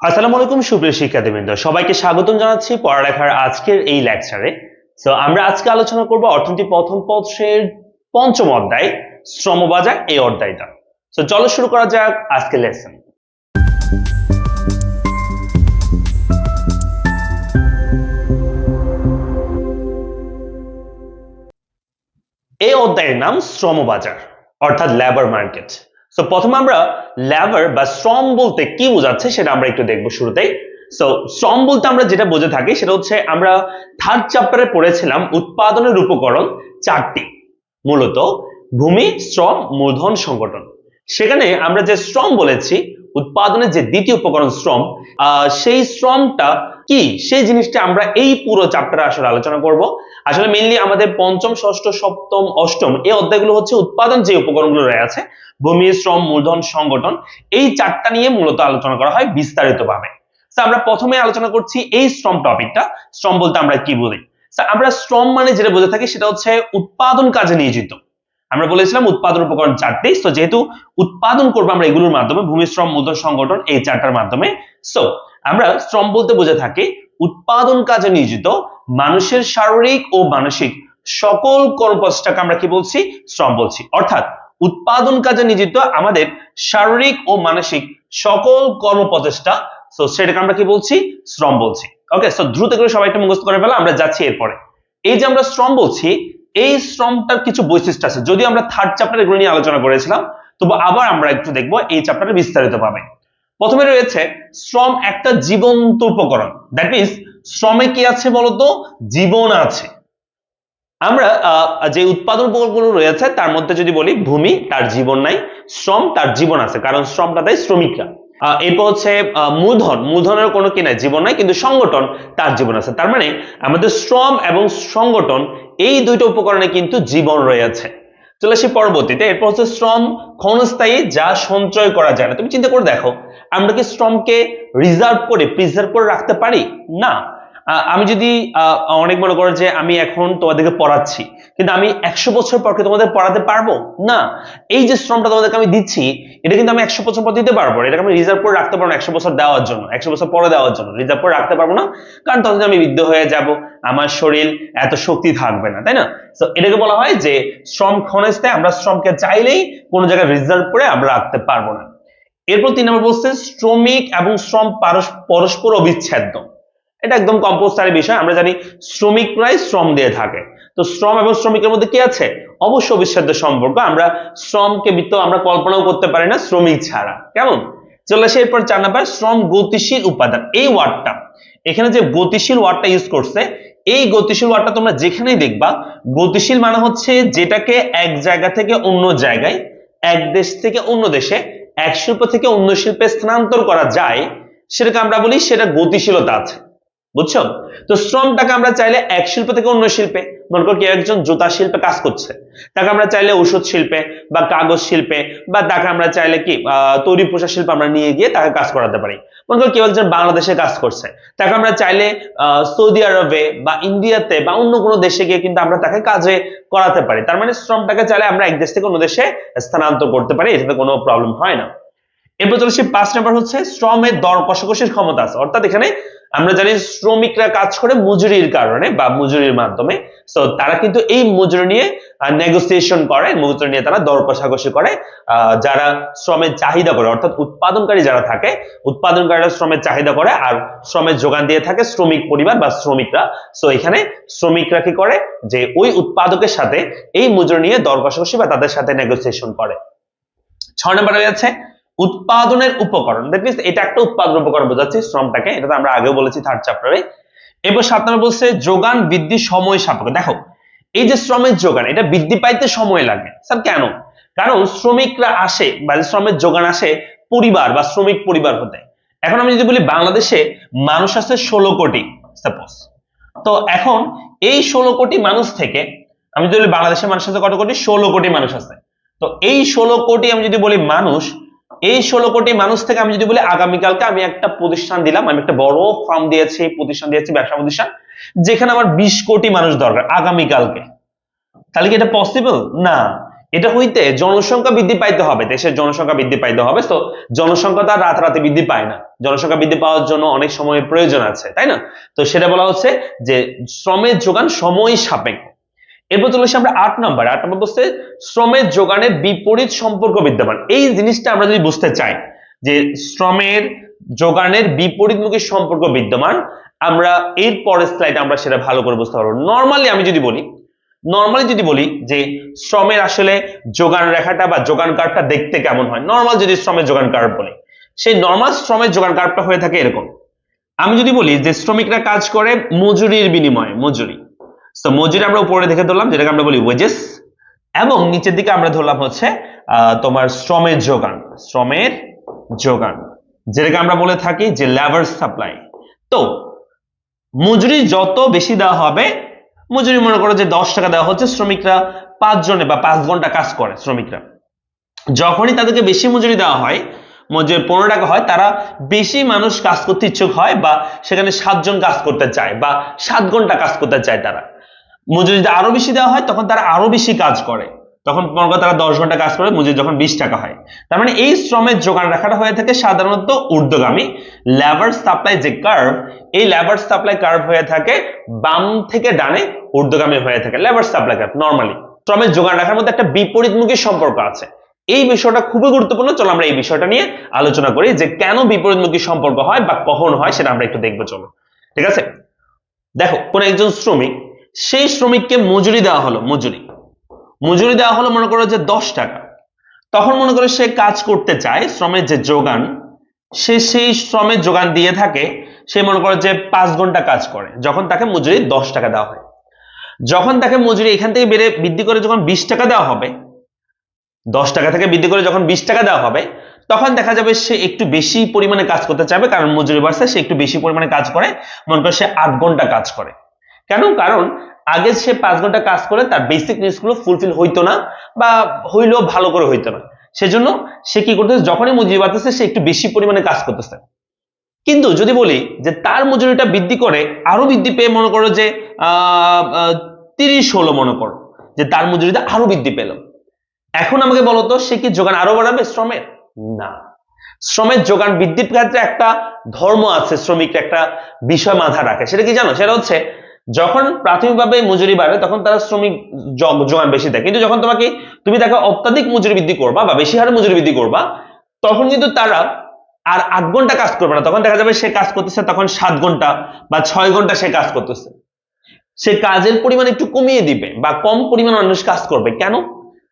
আসসালামু আলাইকুম, সুপ্রিয় শিক্ষার্থীবৃন্দ। সবাইকে স্বাগতম জানাচ্ছি পড়ালেখার আজকের এই লেকচারে সো আমরা আজকে আলোচনা করব অর্থনীতি প্রথম পত্রের পঞ্চম অধ্যায় শ্রমবাজার এই অধ্যায়টা। সো চলো শুরু করা যাক আজকের লেসন এই অধ্যায়ের নাম শ্রমবাজার অর্থাৎ লেবার মার্কেট সো প্রথমে আমরা লেবার বা শ্রম বলতে কি বোঝাচ্ছে সেটা আমরা একটু দেখব শুরুতেই। সো শ্রম বলতে আমরা যেটা বোঝে থাকি সেটা হচ্ছে আমরা থার্ড চ্যাপ্টারে পড়েছিলাম উৎপাদনের উপকরণ চারটি, মূলত ভূমি, শ্রম, মূলধন, সংগঠন। সেখানে আমরা যে শ্রম বলেছি উৎপাদনের যে দ্বিতীয় উপকরণ শ্রম সেই শ্রমটা কি? সেই জিনিসটা আমরা এই পুরো চ্যাপ্টারে আসলে আলোচনা করব। আসলে মেইনলি আমাদের পঞ্চম, ষষ্ঠ, সপ্তম, অষ্টম এই অধ্যায়গুলো হচ্ছে উৎপাদন যে উপকরণগুলো রয়েছে ভূমি, শ্রম, মূলধন, সংগঠন, এই চারটা নিয়ে মূলত আলোচনা করা হয় বিস্তারিতভাবে আমরা প্রথমে আলোচনা করছি এই শ্রম টপিকটা শ্রম বলতে আমরা কি বলি? আমরা শ্রম মানে যেটা বুঝে থাকি সেটা হচ্ছে উৎপাদন কাজে নিয়োজিত। আমরা বলেছিলাম উৎপাদন উপকরণ চারটি তো যেহেতু উৎপাদন করব আমরা এগুলোর মাধ্যমে, ভূমি শ্রম মূলধন সংগঠন এই চারটার মাধ্যমে সো আমরা শ্রম বলতে বুঝে থাকি, উৎপাদন কাজে নিয়োজিত মানুষের শারীরিক ও মানসিক সকল কর্মপ্রচেষ্টাকে আমরা কি বলছি? শ্রম বলছি। অর্থাৎ উৎপাদন কাজে নিয়োজিত আমাদের শারীরিক ও মানসিক সকল কর্মপ্রচেষ্টা সো সেটাকে আমরা কি বলছি? শ্রম বলছি। ওকে সো দ্রুত করে সবাই একটু মুখস্থ করে ফেলা, আমরা যাচ্ছি এরপরে। এই যে আমরা শ্রম বলছি এই শ্রমটার কিছু বৈশিষ্ট্য আছে। যদিও আমরা থার্ড চ্যাপ্টার এগুলো নিয়ে আলোচনা করেছিলাম, তবু আবার আমরা একটু দেখব এই চ্যাপ্টারে বিস্তারিত পাবে প্রথমে রয়েছে শ্রম একটা জীবন্ত উপকরণ। দ্যাট মিনস শ্রমে কি আছে বলতো? জীবন আছে। আমরা যে উৎপাদন উপকরণগুলো রয়েছে, তার মধ্যে যদি বলি, ভূমি, তার জীবন নাই, শ্রম, তার জীবন আছে। কারণ শ্রমটা দেয় শ্রমিকরা। এরপর হচ্ছে মূলধন। মূলধনের কোনো কি নাই? জীবন নাই, কিন্তু সংগঠন তার জীবন আছে। তার মানে আমাদের শ্রম এবং সংগঠন, এই দুইটা উপকরণে কিন্তু জীবন রয়েছে। চলে আসি পরবর্তীতে। এরপর হচ্ছে শ্রম, ক্ষণস্থায়ী, যা সঞ্চয় করা যায় না। তুমি চিন্তা করে দেখো, আমরা কি শ্রমকে রিজার্ভ করে প্রিজার্ভ করে রাখতে পারি? না। আমি যদি অনেক মনে করো যে আমি এখন তোমাদেরকে পড়াচ্ছি, কিন্তু আমি একশো বছর পরকে তোমাদের পড়াতে পারব? না। এই যে শ্রমটা তোমাদেরকে আমি দিচ্ছি, এটা কিন্তু আমি একশো বছর পর দিতে পারব এটাকে আমি রিজার্ভ করে রাখতে পারব একশো বছর দেওয়ার জন্য, একশো বছর পরে দেওয়ার জন্য। রিজার্ভ করে রাখতে পারব না, কারণ তখন আমি বৃদ্ধ হয়ে যাব, আমার শরীর এত শক্তি থাকবে না, তাই না? তো এটাকে বলা হয় যে শ্রম ক্ষণস্থায়, আমরা শ্রমকে চাইলেই কোনো জায়গায় রিজার্ভ করে আমরা রাখতে পারব না। এরপর তিন নম্বর বলছে শ্রমিক এবং শ্রম পরস্পর অবিচ্ছেদ্য। এটা একদম কম্পোস্টারি বিষয়, আমরা জানি শ্রমিকরাই শ্রম দিয়ে থাকে। তো শ্রম এবং শ্রমিকের মধ্যে কি আছে? অবশ্য অবিচ্ছেদ্য সম্পর্ক, আমরা শ্রমকে বিত্ত আমরা কল্পনাও করতে পারি না, শ্রমিক ছাড়া। কেমন? চলে আসে এরপর চার নাম্বার, শ্রম গতিশীল উপাদান, এই ওয়ার্ডটা। এখানে যে গতিশীল ওয়ার্ডটা ইউজ করছে, এই গতিশীল ওয়ার্ডটা তোমরা যেখানেই দেখবা, গতিশীল মানে হচ্ছে যেটাকে এক জায়গা থেকে অন্য জায়গায়, এক দেশ থেকে অন্য দেশে, এক শিল্প থেকে অন্য শিল্পে স্থানান্তর করা যায়, সেটাকে আমরা বলি সেটা গতিশীলতা আছে। বুঝছ? তো শ্রমটাকে আমরা চাইলে এক শিল্প থেকে অন্য শিল্পে, মনে করো কেউ একজন জুতা শিল্পে কাজ করছে, তাকে আমরা চাইলে ওষুধ শিল্পে বা কাগজ শিল্পে, বা তাকে আমরা চাইলে কি তৈরি পোশাক শিল্পে আমরা নিয়ে গিয়ে তাকে কাজ করাতে পারি। মনে করো কেউ একজন বাংলাদেশে কাজ করছে, তাকে আমরা চাইলে সৌদি আরবে বা ইন্ডিয়াতে বা অন্য কোনো দেশে গিয়ে কিন্তু আমরা তাকে কাজে করাতে পারি। তার মানে শ্রমটাকে চাইলে আমরা এক দেশ থেকে অন্য দেশে স্থানান্তর করতে পারি, এটাতে কোনো প্রবলেম হয় না। এরপর চলে পাঁচ নাম্বার হচ্ছে শ্রমের দর কষাকষির ক্ষমতা আছে, অর্থাৎ এখানে আমরা জানি শ্রমিকরা কাজ করে মজুরির কারণে বা মজুরির মাধ্যমে। তো তারা কিন্তু এই মজুরি নিয়ে নেগোসিয়েশন করে মজুরি নিয়ে তারা দর কষাকষি করে। যারা শ্রমের চাহিদা করে, অর্থাৎ উৎপাদনকারী যারা থাকে, উৎপাদনকারীরা শ্রমের চাহিদা করে আর শ্রমের যোগান দিয়ে থাকে শ্রমিক পরিবার বা শ্রমিকরা। তো এখানে শ্রমিকরা কি করে? যে ওই উৎপাদকের সাথে এই মজুরি নিয়ে দর কষাকষি বা তাদের সাথে নেগোসিয়েশন করে। ছয় নম্বরে রয়েছে উৎপাদনের উপকরণ দ্যাট মিনস এটা একটা উৎপাদন উপকরণ বোঝাচ্ছি শ্রমটাকে এটা তো আমরা আগেও বলেছি থার্ড চ্যাপ্টারে এরপর সাত নম্বর বলছে যোগান বৃদ্ধি সময় সাপেক্ষ। দেখো, এই যে শ্রমের যোগান, এটা বৃদ্ধি পাইতে সময় লাগে। স্যার, কেন? কারণ শ্রমিকরা আসে, বা শ্রমের যোগান আসে পরিবার বা শ্রমিক পরিবার হতে। এখন আমি যদি বলি বাংলাদেশে মানুষ আছে ষোলো কোটি সাপোজ তো এখন এই ষোলো কোটি মানুষ থেকে, আমি যদি বলি বাংলাদেশের মানুষ আছে কত কোটি? ষোলো কোটি মানুষ আছে। তো এই ষোলো কোটি আমি যদি বলি মানুষ এই ষোলো কোটি মানুষ থেকে আমি যদি বলি, আগামীকালকে আমি একটা প্রতিষ্ঠান দিলাম, আমি একটা বড় ফার্ম দিয়েছি, প্রতিষ্ঠান দিয়েছি, ব্যবসা প্রতিষ্ঠান, যেখানে আমার বিশ কোটি মানুষ দরকার আগামীকালকে। তাহলে কি এটা পসিবল না। এটা হইতে জনসংখ্যা বৃদ্ধি পাইতে হবে, দেশের জনসংখ্যা বৃদ্ধি পাইতে হবে তো জনসংখ্যা তার আর রাতারাতি বৃদ্ধি পায় না। জনসংখ্যা বৃদ্ধি পাওয়ার জন্য অনেক সময়ের প্রয়োজন আছে, তাই না? তো সেটা বলা হচ্ছে যে শ্রমের যোগান সময় সাপেক্ষ। এরপর চলে আসি আমরা আট নম্বর। আট নম্বর বলছে, শ্রমের যোগানের বিপরীত সম্পর্ক বিদ্যমান। এই জিনিসটা আমরা যদি বুঝতে চাই, যে শ্রমের যোগানের বিপরীতমুখী সম্পর্ক বিদ্যমান, আমরা এর পরের স্লাইড আমরা সেটা ভালো করে বুঝতে পারব। নর্মালি আমি যদি বলি নর্মালি যদি বলি যে শ্রমের আসলে যোগান রেখাটা বা যোগান কার্ভটা দেখতে কেমন হয়? নর্মাল যদি শ্রমের যোগান কার্ভ বলি, সেই নর্মাল শ্রমের যোগান কার্ভটা হয়ে থাকে এরকম। আমি যদি বলি যে শ্রমিকরা কাজ করে মজুরির বিনিময়ে, মজুরি। তো মজুরি আমরা উপরে দেখে ধরলাম, যেটাকে আমরা বলি ওয়েজেস এবং নিচের দিকে আমরা ধরলাম হচ্ছে তোমার শ্রমের যোগান শ্রমের যোগান, যেটাকে আমরা বলে থাকি যে লেবার সাপ্লাই তো, মজুরি যত বেশি দেওয়া হবে, মজুরি মনে করো যে দশ টাকা দেওয়া হচ্ছে, শ্রমিকরা পাঁচ জনে বা পাঁচ ঘণ্টা কাজ করে, শ্রমিকরা। যখনই তাদেরকে বেশি মজুরি দেওয়া হয়, মজুরি পনেরো টাকা হয়, তারা বেশি মানুষ কাজ করতে ইচ্ছুক হয় বা সেখানে সাতজন কাজ করতে চায় বা সাত ঘণ্টা কাজ করতে চায় তারা। মজুরি যদি আরও বেশি দেওয়া হয়, তখন তারা আরও বেশি কাজ করে। তখন মনে করো তারা দশ ঘণ্টা কাজ করে, মজুরি যখন বিশ টাকা হয়। তার মানে এই শ্রমের যোগান রাখাটা হয়ে থাকে সাধারণত ঊর্ধ্বগামী। লেবার সাপ্লাই যে কার্ভ এই লেবার সাপ্লাই কার্ভ হয়ে থাকে বাম থেকে ডানে ঊর্ধ্বগামী হয়ে থাকে। লেবার সাপ্লাই কার্ভ নর্মালি শ্রমের যোগান রাখার মধ্যে একটা বিপরীতমুখী সম্পর্ক আছে। এই বিষয়টা খুবই গুরুত্বপূর্ণ। চলো আমরা এই বিষয়টা নিয়ে আলোচনা করি যে কেন বিপরীতমুখী সম্পর্ক হয় বা কখন হয়, সেটা আমরা একটু দেখব, চলো। ঠিক আছে? দেখো, কোন একজন শ্রমিক সেই শ্রমিককে মজুরি দেওয়া হলো, মজুরি। মজুরি দেওয়া হলো মনে করো যে দশ টাকা। তখন মনে করো সে কাজ করতে চায়, শ্রমের যে যোগান, সে সেই শ্রমের যোগান দিয়ে থাকে, সে মনে করো যে পাঁচ ঘণ্টা কাজ করে, যখন তাকে মজুরি দশ টাকা দেওয়া হয়। যখন তাকে মজুরি এখান থেকে বেড়ে বৃদ্ধি করে যখন বিশ টাকা দেওয়া হবে, দশ টাকা থেকে বৃদ্ধি করে যখন বিশ টাকা দেওয়া হবে, তখন দেখা যাবে সে একটু বেশি পরিমাণে কাজ করতে চাইবে, কারণ মজুরি বাড়ছে, সে একটু বেশি পরিমাণে কাজ করে, মনে করে সে আট ঘণ্টা কাজ করে। কেন? কারণ আগে সে পাঁচ ঘণ্টা কাজ করে, তার বেসিক নিডসগুলো ফুলফিল হইতো না বা হইলেও ভালো করে হইতো না। সেজন্য সে কি করতেছে? যখনই মজুরি বাড়তেছে, সে একটু বেশি পরিমাণে কাজ করতেছে। কিন্তু যদি বলি যে তার মজুরিটা বৃদ্ধি করে, আরও বৃদ্ধি পেয়ে মনে করো যে তিরিশ হলো মনে করো, যে তার মজুরিটা আরও বৃদ্ধি পেল। এখন আমাকে বলতো সে কি যোগান আরও বাড়াবে? শ্রমের? না। শ্রমের যোগান বৃদ্ধির ক্ষেত্রে একটা ধর্ম আছে শ্রমিক একটা বিষয় মাথা রাখে। সেটা কি জানো? সেটা হচ্ছে যখন প্রাথমিকভাবে মজুরি বাড়ে, তখন তারা শ্রমিক জ- যোগান বেশি দেয়। কিন্তু যখন তোমাকে, তুমি দেখো অত্যাধিক মজুরি বৃদ্ধি করবা বা বেশি হারে মজুরি বৃদ্ধি করবা, তখন কিন্তু তারা আর আট ঘণ্টা কাজ করবে না। তখন দেখা যাবে সে কাজ করতেছে তখন সাত ঘণ্টা বা ছয় ঘণ্টা সে কাজ করতেছে। সে কাজের পরিমাণ একটু কমিয়ে দিবে বা কম পরিমাণ মানুষ কাজ করবে। কেন?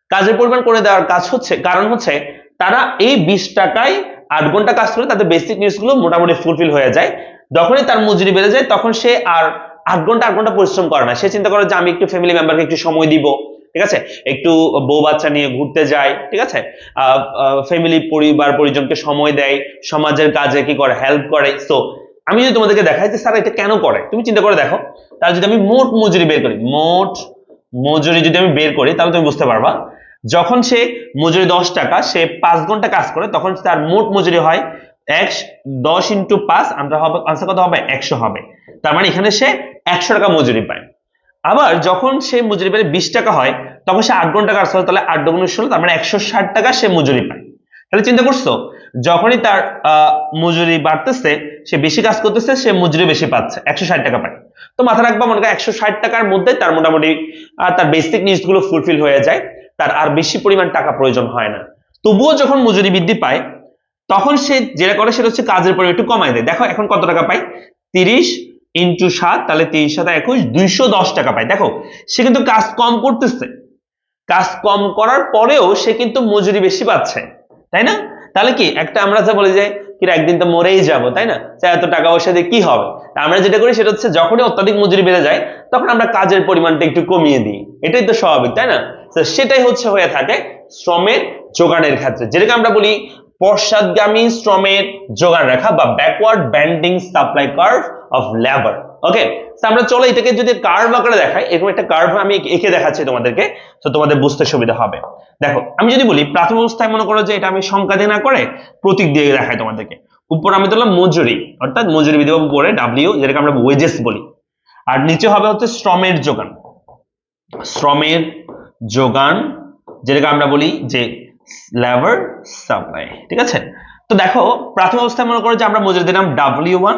কাজের পরিমাণ করে দেওয়ার কাজ হচ্ছে, কারণ হচ্ছে তারা এই বিশ টাকায় আট ঘণ্টা কাজ করে তাদের বেসিক নিডসগুলো মোটামুটি ফুলফিল হয়ে যায়। যখনই তার মজুরি বেড়ে যায়, তখন সে আর আট ঘণ্টা আট ঘণ্টা পরিশ্রম করে না। সে চিন্তা করে যে আমি একটু ফ্যামিলি মেম্বারকে একটু সময় দিব, ঠিক আছে? একটু বউ বাচ্চা নিয়ে ঘুরতে যায় ঠিক আছে? ফ্যামিলি পরিবার, পরিজনকে সময় দেয় সমাজের কাজে কি করে হেল্প করে। সো আমি যদি তোমাদেরকে দেখাই যে স্যার এটা কেন করে, তুমি চিন্তা করে দেখো। তাহলে যদি আমি মোট মজুরি বের করি, মোট মজুরি যদি আমি বের করি, তাহলে তুমি বুঝতে পারবা, যখন সে মজুরি দশ টাকা, সে পাঁচ ঘণ্টা কাজ করে, তখন তার মোট মজুরি হয় এক, দশ ইন্টু পাঁচ, আমরা হবে আনসার কত হবে? একশো হবে। তার মানে এখানে সে একশো টাকা মজুরি পায়। আবার যখন সে মজুরি পেলে বিশ টাকা হয়, তখন সে আট ঘণ্টা কাজ করে, তাহলে আট দুগুণ ষোলো, তার মানে একশো ষাট টাকা সে মজুরি পায়। তাহলে চিন্তা করছ, যখনই তার মজুরি বাড়তেছে, সে বেশি কাজ করতেছে, সে মজুরি বেশি পাচ্ছে, একশো ষাট টাকা পায়। তো মাথা রাখবা, মনে করো একশো ষাট টাকার মধ্যে তার মোটামুটি তার বেসিক নিডসগুলো ফুলফিল হয়ে যায়, তার আর বেশি পরিমাণ টাকা প্রয়োজন হয় না। তবুও যখন মজুরি বৃদ্ধি পায়, তখন সে যেটা করে, সেটা হচ্ছে কাজের পরিমাণ একটু কমায় দেয়। দেখো, এখন কত টাকা পায়? তিরিশ ইন্টু সাত, তাহলে তিরিশ সাত একুশ, দুইশো দশ টাকা পায়। দেখো, সে কিন্তু কাজ কম করতেছে। কাজ কম করার পরেও সে কিন্তু মজুরি বেশি পাচ্ছে, তাই না? তাহলে কি, একটা আমরা যা বলি যে, কি একদিন তো মরেই যাব তাই না? যে এত টাকা পয়সা দিয়ে কি হবে? আমরা যেটা করি, সেটা হচ্ছে যখনই অত্যাধিক মজুরি বেড়ে যায়, তখন আমরা কাজের পরিমাণটা একটু কমিয়ে দিই। এটাই তো স্বাভাবিক, তাই না? সেটাই হচ্ছে হয়ে থাকে শ্রমের যোগানের ক্ষেত্রে। যেটাকে আমরা বলি পশ্চাৎগামী শ্রমের যোগান রেখা বা backward bending supply curve of labour okay আমরা চলো এটাকে যদি কার্ভ আকারে দেখাই, এরকম একটা কার্ভ আমি এঁকে দেখাচ্ছি তোমাদেরকে, তো তোমাদের বুঝতে সুবিধা হবে। দেখো, আমি যদি বলি, প্রাথমিক অবস্থায় মনে করো যে এটা আমি সংখ্যা দিয়ে না করে প্রতীক দিয়ে দেখাই তোমাদেরকে। উপর আমি দিলাম মজুরি, অর্থাৎ মজুরি বিধি উপরে ডাব্লিউ যেটাকে আমরা ওয়েজেস বলি। আর নিচে হবে হচ্ছে শ্রমের যোগান। শ্রমের যোগান, যেটাকে আমরা বলি যে লেবার সাপ্লাই ঠিক আছে? তো দেখো, প্রাথমিক অবস্থায় মনে করো যে আমরা মজুরি দিলাম ডাব্লিউ ওয়ান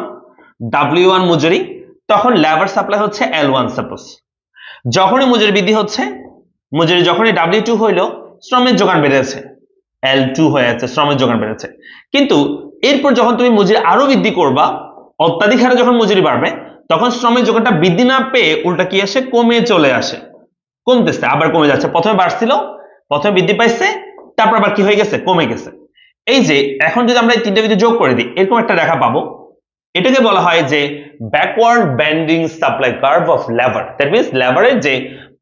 ডাব্লিউ ওয়ান মজুরি, তখন লেবার সাপ্লাই হচ্ছে এল ওয়ান সাপোজ যখনই মজুরি বৃদ্ধি হচ্ছে, মজুরি যখনই ডাব্লিউ টু হইল, শ্রমের যোগান বেড়েছে। এল টু হয়ে যাচ্ছে শ্রমের যোগান বেড়েছে। কিন্তু এরপর যখন তুমি মজুরি আরও বৃদ্ধি করবা, অত্যাধিক হারে যখন মজুরি বাড়বে, তখন শ্রমের যোগানটা বৃদ্ধি না পেয়ে উল্টা কি আসে? কমে চলে আসে। কমতেছে, আবার কমে যাচ্ছে। প্রথমে বাড়ছিল, প্রথমে বৃদ্ধি পাইছে, তারপর আবার কি হয়ে গেছে? কমে গেছে। এই যে, এখন যদি আমরা এই তিনটে বিধি যোগ করে দিই, এরকম একটা রেখা পাবো। এটাকে বলা হয় যে backward bending supply curve of labour that means লেবারের যে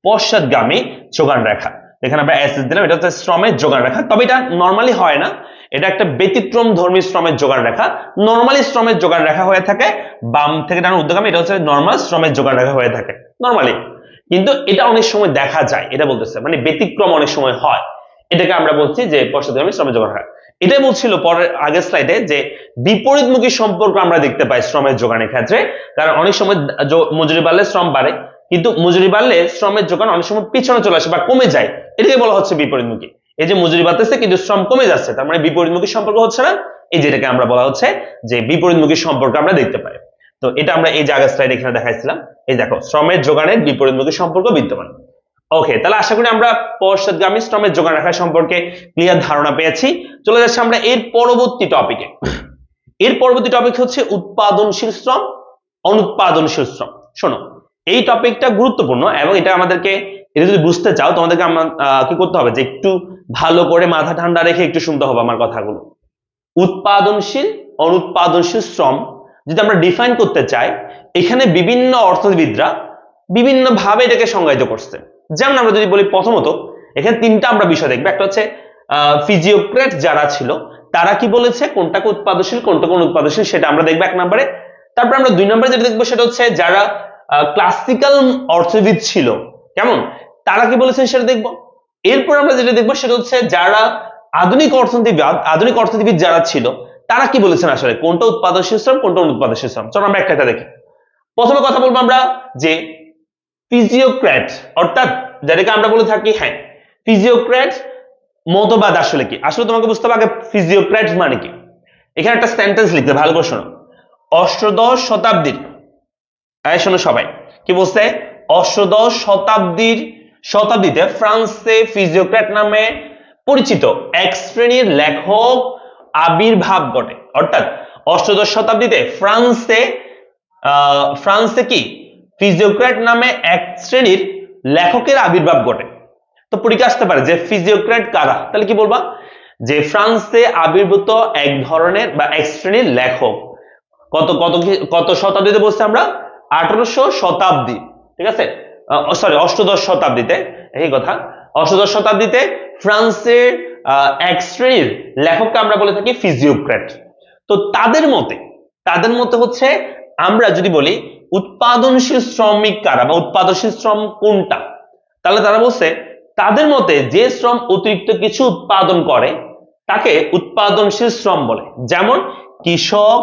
পশ্চাৎগামী যোগান রেখা। এখানে আমরা এসএস দিলাম, এটা হচ্ছে শ্রমের যোগান রেখা। তবে এটা নর্মালি হয় না। এটা একটা ব্যতিক্রম ধর্মী শ্রমের যোগান রেখা। নর্মালি শ্রমের যোগান রেখা হয়ে থাকে, বাম থেকে ডান উদ্যোগামী এটা হচ্ছে নর্মাল শ্রমের যোগান রেখা হয়ে থাকে। নর্মালি কিন্তু এটা অনেক সময় দেখা যায়, এটা বলতেছে। মানে ব্যতিক্রম অনেক সময় হয়। এটাকে আমরা বলছি যে পশ্চাৎগামী শ্রমের যোগান রেখা। এটাই বলছিল পরের, আগের স্লাইডে যে বিপরীতমুখী সম্পর্ক আমরা দেখতে পাই শ্রমের যোগানের ক্ষেত্রে। কারণ অনেক সময় মজুরি বাড়লে শ্রম বাড়ে, কিন্তু মজুরি বাড়লে শ্রমের যোগান অনেক সময় পিছনে চলে আসে বা কমে যায়। এটাকে বলা হচ্ছে বিপরীতমুখী। এই যে মজুরি বাড়তেছে, কিন্তু শ্রম কমে যাচ্ছে, তার মানে বিপরীতমুখী সম্পর্ক হচ্ছে না। এই যেটাকে আমরা বলা হচ্ছে যে বিপরীতমুখী সম্পর্ক আমরা দেখতে পাই। তো এটা আমরা এই যে আগের স্লাইড এখানে দেখাইছিলাম। এই দেখো, শ্রমের যোগানের বিপরীতমুখী সম্পর্ক বিদ্যমান। ওকে তাহলে আশা করি আমরা পশ্চাৎগামী শ্রমের যোগান রাখা সম্পর্কে ক্লিয়ার ধারণা পেয়েছি। চলে যাচ্ছি আমরা এর পরবর্তী টপিকে এর পরবর্তী টপিক হচ্ছে উৎপাদনশীল শ্রম, অনুৎপাদনশীল শ্রম। শোনো, এই টপিকটা গুরুত্বপূর্ণ এবং এটা আমাদেরকে, এটা যদি বুঝতে চাও, তোমাদেরকে আমার কি করতে হবে? যে একটু ভালো করে মাথা ঠান্ডা রেখে একটু শুনতে হবে আমার কথাগুলো। উৎপাদনশীল, অনুৎপাদনশীল শ্রম যদি আমরা ডিফাইন করতে চাই, এখানে বিভিন্ন অর্থবিদরা বিভিন্ন ভাবে এটাকে সংজ্ঞায়িত করছে। যেমন আমরা যদি বলি প্রথমত, এখানে তিনটা আমরা বিষয় দেখব। একটা হচ্ছে ফিজিওক্রেট যারা ছিল, তারা কি বলেছে? কোনটাকে উৎপাদনশীল, কোনটাকে অনুৎপাদনশীল সেটা আমরা দেখব এক নম্বরে। তারপর আমরা দুই নম্বরে যেটা দেখব সেটা হচ্ছে, যারা ক্লাসিক্যাল অর্থবিদ ছিল, কেমন? তারা কি বলেছেন সেটা দেখব? এরপর আমরা যেটা দেখব সেটা হচ্ছে, যারা আধুনিক অর্থনীতিবিদ আধুনিক অর্থনীতিবিদ যারা ছিল, তারা কি বলেছেন আসলে? কোনটা উৎপাদনশীল শ্রম, কোনটা অনুৎপাদনশীল শ্রম? চলো আমরা একটা একটা দেখি। প্রথমে কথা বলব আমরা যে ফিজিওক্র্যাট অর্থাৎ যাদেরকে আমরা বলে থাকি হ্যাঁ ফিজিওক্র্যাট মতবাদ আসলে কি? আসলে তোমাকে বুঝতে হবে আগে ফিজিওক্র্যাট মানে কি? এখানে একটা সেন্টেন্স লিখতে ভালো করে শোনো। অষ্টদশ শতাব্দীর এই শোনো সবাই। কি বলছে? অষ্টদশ শতাব্দীর শতাব্দীতে ফ্রান্সে ফিজিওক্র্যাট নামে পরিচিত এক শ্রেণির লেখক আবির্ভাব ঘটে। অর্থাৎ অষ্টদশ শতাব্দীতে ফ্রান্সে ফ্রান্সে কি? ফিজিওক্র্যাট নামে এক শ্রেণির লেখকের আবির্ভাব ঘটে। তো পরীক্ষা আসতে পারে যে ফিজিওক্র্যাট কারা? তাহলে কি বলবা? যে ফ্রান্সে আবির্ভূত এক ধরনের বা এক শ্রেণির লেখক। কত কত কত শতাব্দীতে বলছি আমরা? আঠারোশো শতাব্দী। ঠিক আছে? সরি অষ্টদশ শতাব্দীতে। এই কথা। অষ্টদশ শতাব্দীতে ফ্রান্সের এক শ্রেণির লেখককে আমরা বলে থাকি ফিজিওক্র্যাট তো তাদের মতে তাদের মতে হচ্ছে আমরা যদি বলি উৎপাদনশীল শ্রমিক কারা বা উৎপাদনশীল শ্রম কোনটা? তাহলে তারা বলছে, তাদের মতে যে শ্রম অতিরিক্ত কিছু উৎপাদন করে, তাকে উৎপাদনশীল শ্রম বলে। যেমন কৃষক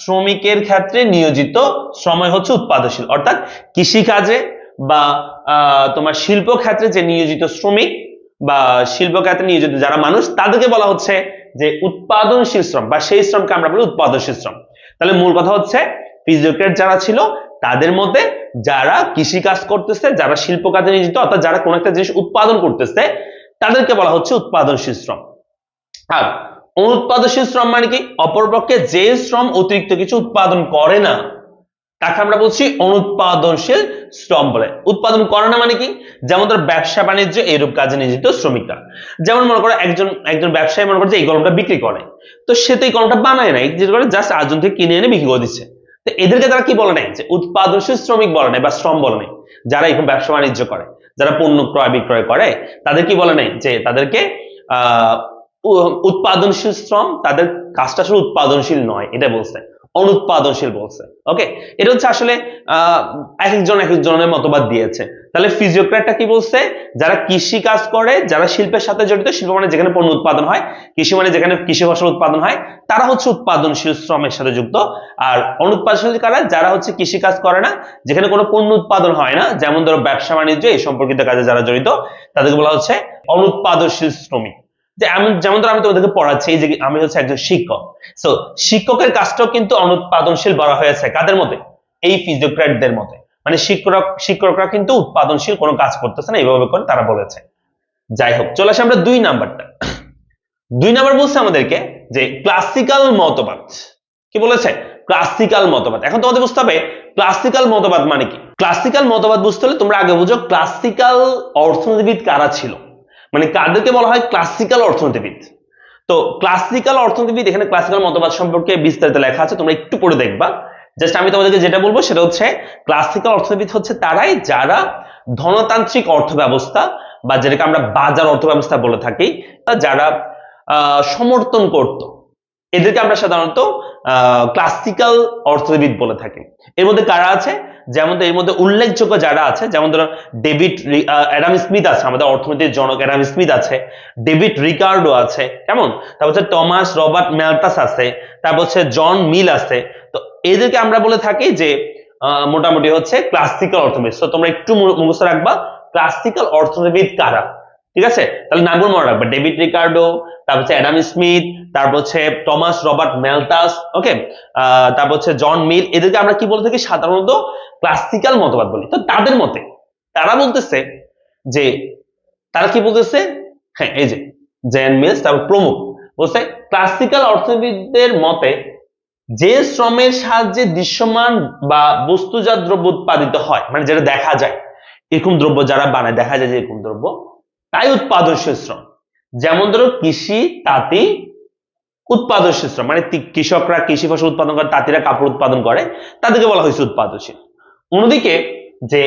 শ্রমিকের ক্ষেত্রে নিয়োজিত শ্রমই হচ্ছে উৎপাদনশীল। অর্থাৎ কৃষিকাজে বা তোমার শিল্প ক্ষেত্রে যে নিয়োজিত শ্রমিক বা শিল্প ক্ষেত্রে নিয়োজিত যারা মানুষ, তাদেরকে বলা হচ্ছে যে উৎপাদনশীল শ্রম বা সেই শ্রমকে আমরা বলি উৎপাদনশীল শ্রম। তাহলে মূল কথা হচ্ছে ফিজিওক্রেট যারা ছিল, তাদের মধ্যে যারা কৃষি কাজ করতেছে, যারা শিল্প কাজে নিয়োজিত, অর্থাৎ যারা কোনো একটা জিনিস উৎপাদন করতেছে, তাদেরকে বলা হচ্ছে উৎপাদনশীল শ্রম। আর অনুৎপাদনশীল শ্রম মানে কি? অপরপক্ষে যে শ্রম অতিরিক্ত কিছু উৎপাদন করে না, তাকে আমরা বলছি অনুৎপাদনশীল শ্রম বলে। উৎপাদন করে না মানে কি? যেমন ধর ব্যবসা বাণিজ্য এরূপ কাজে নিয়োজিত শ্রমিকরা। যেমন মনে করো একজন একজন ব্যবসায়ী মনে করো যে এই কলমটা বিক্রি করে। তো সে তো এই কলমটা বানায় নাই, যেটা করে জাস্ট আরেকজন থেকে কিনে এনে বিক্রি করে দিচ্ছে। তো এদেরকে তারা কি বলে নাই? যে উৎপাদনশীল শ্রমিক বলে নাই বা শ্রম বলে নাই। যারা এরকম ব্যবসা বাণিজ্য করে, যারা পণ্য ক্রয় বিক্রয় করে, তাদের কি বলে নাই? যে তাদেরকে উৎপাদনশীল শ্রম, তাদের কাজটা আসলে উৎপাদনশীল নয়, এটা বলছে। অনুৎপাদনশীল বলছে। ওকে এটা হচ্ছে আসলে, আহ এক একজন এক একজনের মতবাদ দিয়েছে। তাহলে ফিজিওক্র্যাটটা কি বলছে? যারা কৃষি কাজ করে, যারা শিল্পের সাথে জড়িত, শিল্প মানে যেখানে পণ্য উৎপাদন হয়, কৃষি মানে যেখানে কৃষি ফসল উৎপাদন হয়, তারা হচ্ছে উৎপাদনশীল শ্রমের সাথে যুক্ত। আর অনুৎপাদনশীল কারা? যারা হচ্ছে কৃষি কাজ করে না, যেখানে কোনো পণ্য উৎপাদন হয় না, যেমন ধরো ব্যবসা বাণিজ্য, এই সম্পর্কিত কাজে যারা জড়িত, তাদেরকে বলা হচ্ছে অনুৎপাদনশীল শ্রমিক। যে আমি, যেমন ধরো আমি তোমাদেরকে পড়াচ্ছি যে আমি হচ্ছে একজন শিক্ষক। সো শিক্ষকের কাজটাও কিন্তু অনুৎপাদনশীল বলা হয়েছে, কাদের মতে? এই ফিজিওক্র্যাটদের মতে। মানে শিক্ষক শিক্ষকরা কিন্তু উৎপাদনশীল, কোনো কাজ করতেছে না, এইভাবে করে তারা বলেছে। যাই হোক, চলে আসি আমরা দুই নাম্বারটা। দুই নাম্বার বলছে আমাদেরকে যে ক্লাসিক্যাল মতবাদ। কি বলেছে? ক্লাসিক্যাল মতবাদ। এখন তোমাদের বুঝতে হবে ক্লাসিক্যাল মতবাদ মানে কি? ক্লাসিক্যাল মতবাদ বুঝতে হলে তোমরা আগে বুঝো ক্লাসিক্যাল অর্থনীতিবিদ কারা ছিল। মানে কাদেরকে বলা হয় ক্লাসিক্যাল অর্থনীতিবিদ। তো ক্লাসিক্যাল অর্থনীতিবিদ, এখানে ক্লাসিক্যাল মতবাদ সম্পর্কে বিস্তারিত লেখা আছে, তোমরা একটু পড়ে দেখবা। জাস্ট আমি তোমাদেরকে যেটা বলব সেটা হচ্ছে ক্লাসিক্যাল অর্থনীতিবিদ হচ্ছে তারাই যারা ধনতান্ত্রিক অর্থ ব্যবস্থা বা যেটাকে আমরা বাজার অর্থ ব্যবস্থা বলে থাকি, তা যারা সমর্থন করত। এদেরকে আমরা সাধারণত ক্লাসিক্যাল অর্থনীতিবিদ বলে থাকি। এর মধ্যে কারা আছে? যেমন এর মধ্যে উল্লেখযোগ্য যারা আছে, যেমন ধরো ডেভিড অ্যাডাম স্মিথ আছে, আমাদের অর্থনীতির জনক অ্যাডাম স্মিথ আছে, ডেভিড রিকার্ডো আছে, কেমন? তারপর হচ্ছে টমাস রবার্ট ম্যালটাস আছে, তারপর হচ্ছে জন মিল আছে। তো এদেরকে আমরা বলে থাকি যে মোটামুটি হচ্ছে ক্লাসিক্যাল অর্থনীতি তো তোমরা একটু মুখস্থ রাখবা ক্লাসিক্যাল অর্থনীতিবিদ কারা? ঠিক আছে? তাহলে নামগুলো মনে রাখবা। ডেভিড রিকার্ডো, তারপর হচ্ছে অ্যাডাম স্মিথ, তারপর হচ্ছে টমাস রবার্ট মেলটাস, ওকে? তারপর হচ্ছে জন মিল। এদেরকে আমরা কি বলে থাকি? সাধারণত ক্লাসিক্যাল মতবাদ বলি। তো তাদের মতে তারা বলতেছে যে, তারা কি বলতেছে? হ্যাঁ এই যে, জেন মিলস, তারপর প্রমুখ বলছে, ক্লাসিক্যাল অর্থনীতিদের মতে যে শ্রমের সাহায্যে দৃশ্যমান বা বস্তুজাত দ্রব্য উৎপাদিত হয় মানে যেটা দেখা যায়, এরকম দ্রব্য যারা বানায়, দেখা যায় যে এরকম দ্রব্য তাই উৎপাদনশীল শ্রম যেমন ধরো কৃষি, তাঁতি উৎপাদনশীল শ্রম মানে কৃষকরা কৃষি ফসল উৎপাদন করে, তাঁতিরা কাপড় উৎপাদন করে, তাদেরকে বলা হয়েছে উৎপাদনশীল। অন্যদিকে যে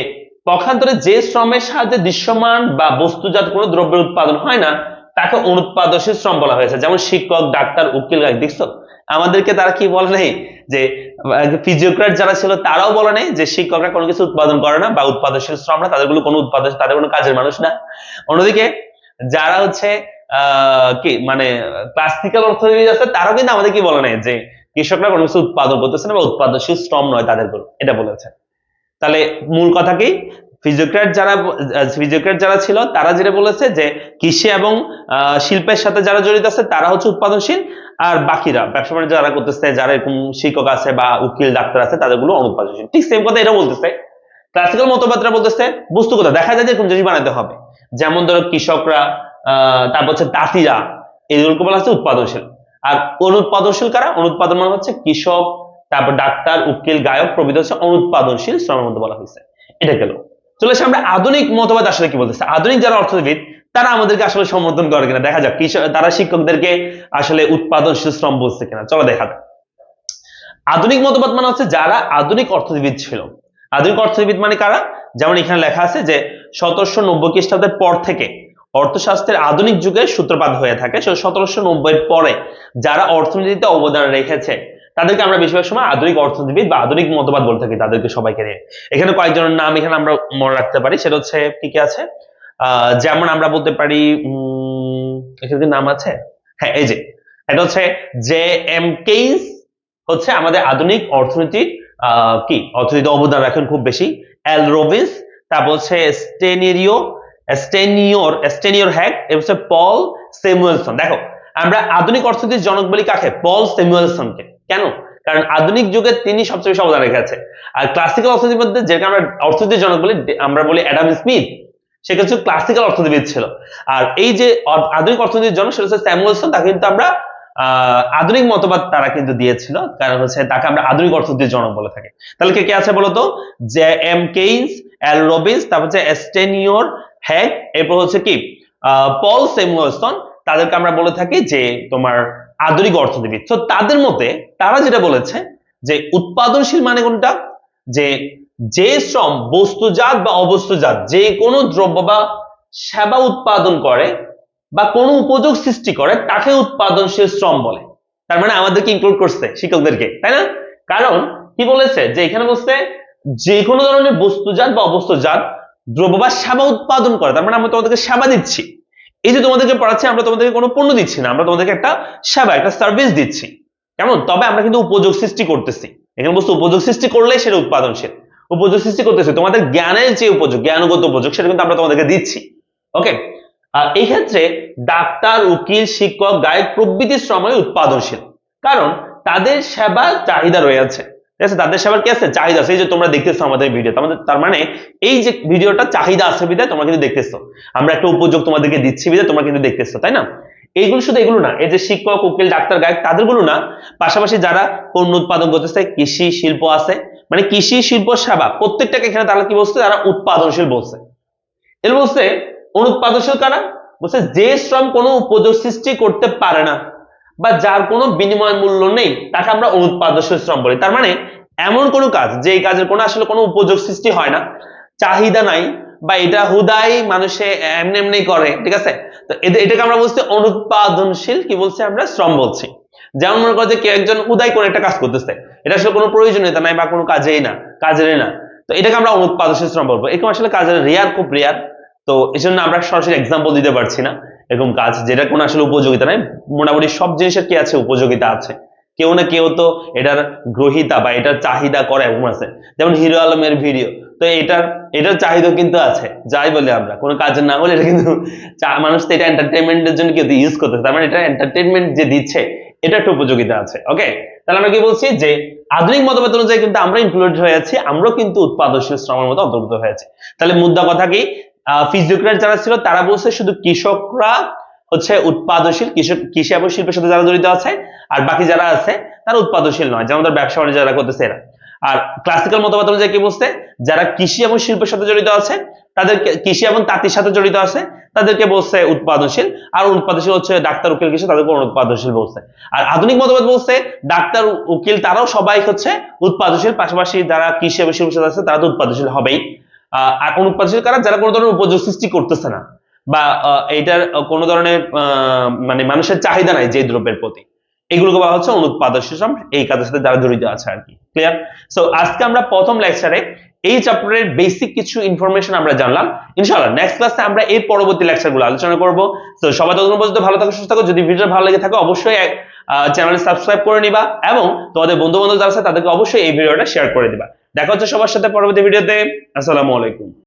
পক্ষান্তরে যে শ্রমের সাহায্যে দৃশ্যমান বা বস্তুজাত কোনো দ্রব্যের উৎপাদন হয় না, তাকে অনুৎপাদনশীল শ্রম বলা হয়েছে। যেমন শিক্ষক, ডাক্তার, উকিল গায়ক দেখছ? আমাদেরকে তারা কি বলে যে ফিজিওক্রাট যারা ছিল তারাও বলে নাই যে শিক্ষকরা কোনো কিছু উৎপাদন করে না বা উৎপাদনশীল শ্রম না, তাদের কোনো উৎপাদন, তাদের কোনো কাজের মানুষ না। অন্যদিকে যারা হচ্ছে কি মানে ক্লাসিক্যাল অর্থনীতি আছে, তারাও কিন্তু আমাদের কি বলে নাই যে কৃষকরা কোনো কিছু উৎপাদন করতেছে না বা উৎপাদনশীল শ্রম নয় তাদের এটা বলেছে। তাহলে মূল কথা কি? ফিজিওক্র্যাট যারা ফিজিওক্র্যাট যারা ছিল, তারা যেটা বলেছে যে কৃষি এবং শিল্পের সাথে যারা জড়িত আছে, তারা হচ্ছে উৎপাদনশীল, আর বাকিরা, ব্যবসা বাণিজ্য যারা করতেছে, যারা এরকম শিক্ষক আছে বা উকিল, ডাক্তার আছে তাদেরগুলো অনুৎপাদনশীল। ঠিক সেম কথা এটা বলতেছে। ক্লাসিক্যাল মতবাদরা বলতেছে, বস্তু কথা দেখা যায় যে এরকম জিনিস বানাতে হবে। যেমন ধরো কৃষকরা তারপর হচ্ছে তাঁতিরা এগুলোকে বলা হচ্ছে উৎপাদনশীল। আর অনুৎপাদনশীল কারা? অনুৎপাদন মানে হচ্ছে কৃষক, তারপর ডাক্তার, উকিল, গায়ক প্রভৃতি হচ্ছে অনুৎপাদনশীল শ্রমের মধ্যে বলা হয়েছে। এটা গেল। চলে আসে আমরা আধুনিক মতবাদ আসলে কি বলতেছে? আধুনিক যারা অর্থনীতিবিদ, তারা আমাদেরকে আসলে সমর্থন করে কিনা? দেখা যাক তারা শিক্ষকদেরকে আসলে উৎপাদনশীল শ্রম বলছে কিনা? চলো দেখা যাক। আধুনিক মতবাদ মানে হচ্ছে যারা আধুনিক অর্থনীতিবিদ ছিল। আধুনিক অর্থনীতিবিদ মানে কারা? যেমন এখানে লেখা আছে যে, সতেরোশো নব্বই খ্রিস্টাব্দের পর থেকে অর্থশাস্ত্রের আধুনিক যুগে সূত্রপাত হয়ে থাকে। সতেরোশো নব্বই পরে যারা অর্থনীতিতে অবদান রেখেছে তাদেরকে আমরা বেশিরভাগ সময় আধুনিক অর্থনীতিবিদ বা আধুনিক মতবাদ বলে থাকি তাদেরকে সবাইকে নিয়ে। এখানে কয়েকজনের নাম এখানে আমরা মনে রাখতে পারি, সেটা হচ্ছে কি কি আছে? যেমন আমরা বলতে পারি এখানে নাম আছে? হ্যাঁ এই যে, এটা হচ্ছে জে এম কেইস হচ্ছে আমাদের আধুনিক অর্থনীতির কি? অর্থনীতি অবদান রাখেন খুব বেশি। এল রবিন্স, তারপর হচ্ছে স্টেনিরিও স্টেনিওর স্টেনিওর হ্যাক এবং হচ্ছে পল স্যামুয়েলসন। দেখো, আমরা আধুনিক অর্থনীতির জনক বলি কাকে? পল স্যামুয়েলসনকে। কেন? কারণ আধুনিক যুগে তিনি সবচেয়ে বেশি অবদান রেখেছে। আর ক্লাসিক্যাল অর্থনীতির মধ্যে যেটা আমরা অর্থনীতির জনক বলি আমরা বলি অ্যাডাম স্মিথ সে কিছু ক্লাসিক্যাল অর্থনীতিবিদ ছিল। আর এই যে আধুনিক অর্থনীতির জনক সেটা হচ্ছে স্যামুয়েলসন তাকে কিন্তু আমরা আধুনিক মতবাদ তারা কিন্তু দিয়েছিল। কারণ হচ্ছে তাকে আমরা আধুনিক অর্থনীতির জনক বলে থাকি। তাহলে কে কে আছে বলতো? J M Keynes L Robbins, তারপর হচ্ছে এস্টেনিওর হ্যাক এরপর হচ্ছে কি? পল স্যামুয়েলসন তাদেরকে আমরা বলে থাকি যে তোমার আধুনিক অর্থনীতিবিদ তো তাদের মতে তারা যেটা বলেছে যে উৎপাদনশীল মানে কোনটা? যে যে শ্রম বস্তুজাত বা অবস্তুজাত, যে কোনো দ্রব্য বা সেবা উৎপাদন করে বা কোনো উপযোগ সৃষ্টি করে, তাকে উৎপাদনশীল শ্রম বলে। তার মানে আমাদেরকে ইনক্লুড করছে শিক্ষকদেরকে, তাই না? কারণ কি বলেছে? যে এখানে বলছে যে কোনো ধরনের বস্তুজাত বা অবস্তুজাত দ্রব্য বা সেবা উৎপাদন করে, তার মানে আমরা তোমাদেরকে সেবা দিচ্ছি। এই যে তোমাদেরকে পড়াচ্ছি, আমরা তোমাদেরকে কোনো পণ্য দিচ্ছি না, আমরা তোমাদেরকে একটা সেবা, একটা সার্ভিস দিচ্ছি। কেমন? তবে আমরা কিন্তু উপযোগ সৃষ্টি করতেছি। এখানে বস্তু উপযোগ সৃষ্টি করলেই সেটা উৎপাদনশীল। উপযোগ সৃষ্টি করতেছি, তোমাদের জ্ঞানের যে উপযোগ, জ্ঞানগত উপযোগ, সেটা কিন্তু আমরা তোমাদেরকে দিচ্ছি। ওকে আর এই ক্ষেত্রে ডাক্তার, উকিল, শিক্ষক, গায়ক প্রভৃতি শ্রমই উৎপাদনশীল। কারণ তাদের সেবা চাহিদা রয়েছে আছে, তাদের সেবার কি আছে? চাহিদা আছে। এই যে তোমরা দেখতেছো আমাদের ভিডিও আমাদের তার মানে এই যে ভিডিওটা চাহিদা আছে বিধায় তোমরা কিন্তু দেখতেছো। আমরা একটা উপযোগ তোমাদেরকে দিচ্ছি বিধায় তোমরা কিন্তু দেখতেছো, তাই না? এইগুলো শুধু এগুলো না, এই যে শিক্ষক, উকিল, ডাক্তার, গায়ক, তাদেরগুলো না, পাশাপাশি যারা পণ্য উৎপাদন করতেছে কৃষি শিল্প আছে মানে কৃষি শিল্প সেবা, প্রত্যেকটাকে এখানে তারা কি বলছে? তারা উৎপাদনশীল বলছে। এর বলছে, অনুৎপাদনশীল কারা? বলছে যে শ্রম কোনো উপযোগ সৃষ্টি করতে পারে না। বা যার কোনো বিনিময় মূল্য নেই, তাকে আমরা অনুৎপাদনশীল শ্রম বলি। তার মানে এমন কোনো কাজ যে কাজের কোনো আসলে কোনো উপযোগ সৃষ্টি হয় না, চাহিদা নাই, বা এটা হুদাই মানুষে এমনি এমনি করে, ঠিক আছে? তো এটাকে আমরা বলছি অনুৎপাদনশীল, কি বলছি আমরা? শ্রম বলছি। যেমন মনে করো যে কেউ একজন হুদাই করে একটা কাজ করতেছে, এটা আসলে কোনো প্রয়োজনীয়তা নাই বা কোনো কাজেই না, কাজেরই না। তো এটাকে আমরা অনুৎপাদনশীল শ্রম বলব। এরকম আসলে কাজের রেয়ার খুব রেয়ার, তো এই জন্য আমরা সরাসরি এক্সাম্পল দিতে পারছি না। এরকম কাজ, যেটা কোনো আসলে উপযোগিতা নাই মোটামুটি সব জিনিসের কি আছে? উপযোগিতা আছে। কেউ না কেউ তো এটার গ্রহিতা বা এটার চাহিদা করে এরকম আছে। যেমন হিরো আলমের ভিডিও। তো এটার এটার চাহিদা কিন্তু আছে, যাই বলে আমরা। কোনো কাজের না হলে এটা কিন্তু মানুষ তো এটা এন্টারটেনমেন্টের জন্য কেউ ইউজ করতেছে। তার মানে এটা এন্টারটেনমেন্ট যে দিচ্ছে, এটা একটা উপযোগিতা আছে ওকে তাহলে আমরা কি বলছি যে, আধুনিক মতবাদ অনুযায়ী কিন্তু আমরা ইনক্লুড হয়ে আছি, আমরাও কিন্তু উৎপাদনশীল শ্রমের মধ্যে অন্তর্ভুক্ত হয়েছে তাহলে মুদ্রা কথা কি? ফিজিওক্রাট যারা ছিল, তারা বলছে শুধু কৃষকরা হচ্ছে উৎপাদনশীল, কৃষক, কৃষি এবং শিল্পের সাথে যারা জড়িত আছে আর বাকি যারা আছে, তারা উৎপাদনশীল নয়, যেমন ধর ব্যবসা বাণিজ্য যারা করতেছে এরা। আর ক্লাসিক্যাল মতবাদ অনুযায়ী কি বলছে? যারা কৃষি এবং শিল্পের সাথে জড়িত আছে, তাদের কৃষি এবং তাঁতির সাথে জড়িত আছে, তাদেরকে বলছে উৎপাদনশীল, আর উৎপাদনশীল হচ্ছে ডাক্তার, উকিল কৃষি তাদেরকে অনুৎপাদনশীল বলছে। আর আধুনিক মতবাদ বলছে, ডাক্তার, উকিল তারাও সবাই হচ্ছে উৎপাদনশীল, পাশাপাশি যারা কৃষি এবং শিল্পের সাথে আছে, তারা তো উৎপাদনশীল হবেই। আর অনুৎপাদনশীল কারা? যারা কোনো ধরনের উপযোগ সৃষ্টি করতেছে না বা আহ, কোনো ধরনের মানে মানুষের চাহিদা নাই যে দ্রব্যের প্রতি। এগুলোকে বলা হচ্ছে অনুৎপাদনশীল শ্রম এই কাজের সাথে যারা জড়িত আছে আর কি। ক্লিয়ার সো আজকে আমরা প্রথম লেকচারে এই চ্যাপ্টারের বেসিক কিছু ইনফরমেশন আমরা জানলাম। ইনশাআল্লাহ নেক্সট ক্লাসে আমরা এই পরবর্তী লেকচারগুলো আলোচনা করব। তো সবাই ততক্ষণ পর্যন্ত ভালো থাকো সুস্থ থাকো। যদি ভিডিও ভালো লেগে থাকে অবশ্যই চ্যানেল সাবস্ক্রাইব করে নিবা এবং তোমাদের বন্ধু বান্ধব যারা আছে তাদেরকে অবশ্যই এই ভিডিওটা শেয়ার করে দিবা। দেখা হচ্ছে সবার সাথে পরবর্তী ভিডিওতে। আসসালামু আলাইকুম।